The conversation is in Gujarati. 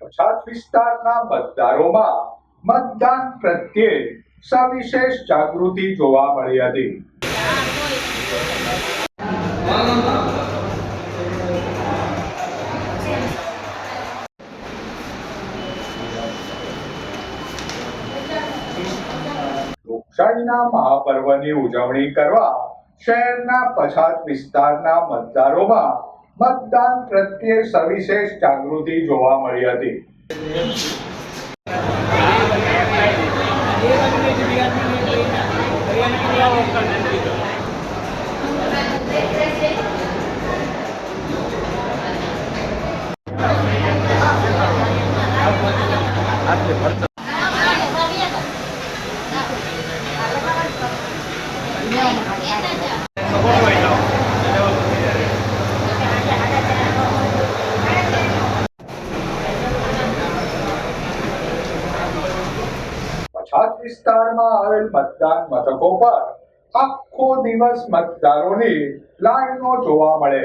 પછાત વિસ્તારના મતદારોમાં મતદાન પ્રત્યે સવિશેષ જાગૃતિ જોવા મળી હતી. લોકશાહીના મહાપર્વની ઉજવણી કરવા શહેરના પછાત વિસ્તારના મતદારોમાં મતદાન પ્રત્યે સવિશેષ જાગૃતિ જોવા મળી હતી. પછાત વિસ્તારમાં આવેલ મતદાન મથકો પર આખો દિવસ મતદારોની લાઈનો જોવા મળે.